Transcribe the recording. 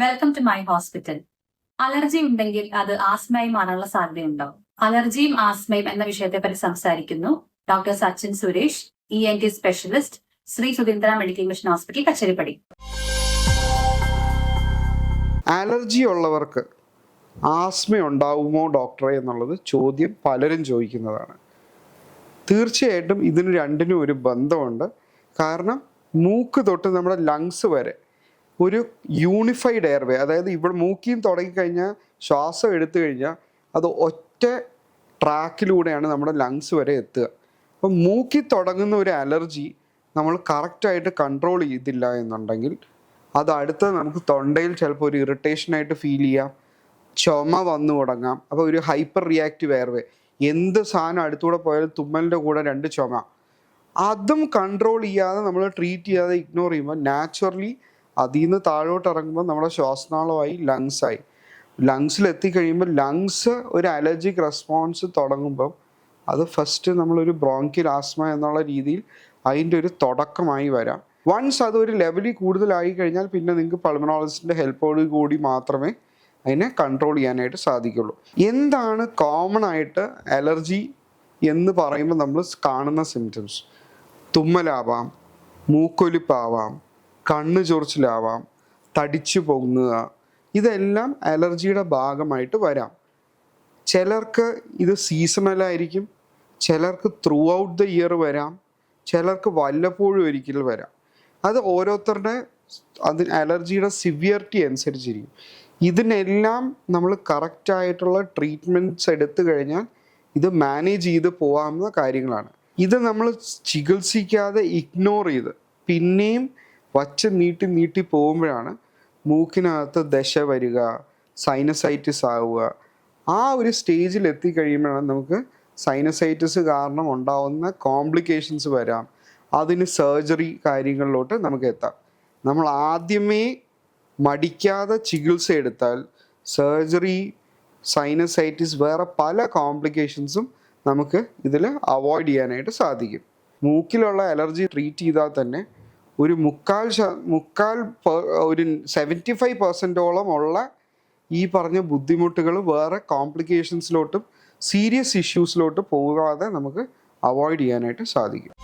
Welcome to my hospital allergy ഉണ്ടെങ്കിൽ അത് ആസ്മയും ആണുള്ള സാധ്യതയുണ്ടോ അലർജിയും ആസ്മയും എന്ന വിഷയത്തെ പറ്റി സംസാരിക്കുന്നു doctor Sachin Suresh E N T specialist Shri Sudheendra medical mission hospital Kacheripady. Allergy ഉള്ളവർക്ക് ആസ്മ ഉണ്ടാവുമോ ഡോക്ടറെ എന്നുള്ളത് ചോദ്യം പലരും ചോദിക്കുന്നതാണ്. തീർച്ചയായിട്ടും ഇതിന് രണ്ടിനും ഒരു ബന്ധമുണ്ട്. കാരണം മൂക്ക് തൊട്ട് നമ്മുടെ ലങ്സ് വരെ ഒരു യൂണിഫൈഡ് എയർവേ അതായത് ഇവിടെ മൂക്കിയും തുടങ്ങിക്കഴിഞ്ഞാൽ ശ്വാസം എടുത്തു കഴിഞ്ഞാൽ അത് ഒറ്റ ട്രാക്കിലൂടെയാണ് നമ്മുടെ ലങ്സ് വരെ എത്തുക. അപ്പം മൂക്കി തുടങ്ങുന്ന ഒരു അലർജി നമ്മൾ കറക്റ്റായിട്ട് കൺട്രോൾ ചെയ്തില്ല എന്നുണ്ടെങ്കിൽ അത് അടുത്ത നമുക്ക് തൊണ്ടയിൽ ചിലപ്പോൾ ഒരു ഇറിറ്റേഷനായിട്ട് ഫീൽ ചെയ്യാം ചുമ വന്നു തുടങ്ങാം. അപ്പോൾ ഒരു ഹൈപ്പർ റിയാക്റ്റീവ് എയർവേ എന്ത് സാധനം അടുത്തൂടെ പോയാലും തുമ്മലിന്റെ കൂടെ രണ്ട് ചുമ. അതും കൺട്രോൾ ചെയ്യാതെ നമ്മൾ ട്രീറ്റ് ചെയ്യാതെ ഇഗ്നോർ ചെയ്യുമ്പോൾ നാച്ചുറലി അതിൽ നിന്ന് താഴോട്ട് ഇറങ്ങുമ്പോൾ നമ്മുടെ ശ്വാസനാളമായി ലങ്സായി. ലങ്സിൽ എത്തിക്കഴിയുമ്പോൾ ലങ്സ് ഒരു അലർജിക് റെസ്പോൺസ് തുടങ്ങുമ്പം അത് ഫസ്റ്റ് നമ്മളൊരു ബ്രോങ്കിൽ ആസ്മ എന്നുള്ള രീതിയിൽ അതിന്റെ ഒരു തുടക്കമായി വരാം. വൺസ് അതൊരു ലെവലിൽ കൂടുതലായി കഴിഞ്ഞാൽ പിന്നെ നിങ്ങൾക്ക് പൾമനോളജിസ്റ്റിന്റെ ഹെൽപ്പോട് കൂടി മാത്രമേ അതിനെ കൺട്രോൾ ചെയ്യാനായിട്ട് സാധിക്കുള്ളൂ. എന്താണ് കോമൺ ആയിട്ട് അലർജി എന്ന് പറയുമ്പോൾ നമ്മൾ കാണുന്ന സിംറ്റംസ് തുമ്മലാവാം മൂക്കൊലിപ്പാവാം കണ്ണ് ചൊറിച്ചിലാവാം തടിച്ചു പൊങ്ങുക ഇതെല്ലാം അലർജിയുടെ ഭാഗമായിട്ട് വരാം. ചിലർക്ക് ഇത് സീസണലായിരിക്കും ചിലർക്ക് ത്രൂ ഔട്ട് ദ ഇയർ വരാം ചിലർക്ക് വല്ലപ്പോഴും ഒരിക്കൽ വരാം. അത് ഓരോരുത്തരുടെ അത് അലർജിയുടെ സിവിയറിറ്റി അനുസരിച്ചിരിക്കും. ഇതിനെല്ലാം നമ്മൾ കറക്റ്റായിട്ടുള്ള ട്രീറ്റ്മെന്റ്സ് എടുത്തു കഴിഞ്ഞാൽ ഇത് മാനേജ് ചെയ്ത് പോകാവുന്ന കാര്യങ്ങളാണ്. ഇത് നമ്മൾ ചികിത്സിക്കാതെ ഇഗ്നോർ ചെയ്ത് പിന്നെയും വച്ച് നീട്ടി നീട്ടി പോകുമ്പോഴാണ് മൂക്കിനകത്ത് ദശ വരിക സൈനസൈറ്റിസ് ആവുക. ആ ഒരു സ്റ്റേജിൽ എത്തിക്കഴിയുമ്പോഴാണ് നമുക്ക് സൈനസൈറ്റിസ് കാരണം ഉണ്ടാവുന്ന കോംപ്ലിക്കേഷൻസ് വരാം. അതിന് സർജറി കാര്യങ്ങളിലോട്ട് നമുക്ക് എത്താം. നമ്മൾ ആദ്യമേ മടിക്കാതെ ചികിത്സ എടുത്താൽ സർജറി സൈനസൈറ്റിസ് വേറെ പല കോംപ്ലിക്കേഷൻസും നമുക്ക് ഇതിൽ അവോയ്ഡ് ചെയ്യാനായിട്ട് സാധിക്കും. മൂക്കിലുള്ള അലർജി ട്രീറ്റ് ചെയ്താൽ തന്നെ ഒരു മുക്കാൽ മുക്കാൽ ഒരു സെവന്റി ഫൈവ് പെർസെന്റോളം ഉള്ള ഈ പറഞ്ഞ ബുദ്ധിമുട്ടുകൾ വേറെ കോംപ്ലിക്കേഷൻസിലോട്ടും സീരിയസ് ഇഷ്യൂസിലോട്ട് പോകാതെ നമുക്ക് അവോയ്ഡ് ചെയ്യാനായിട്ട് സാധിക്കും.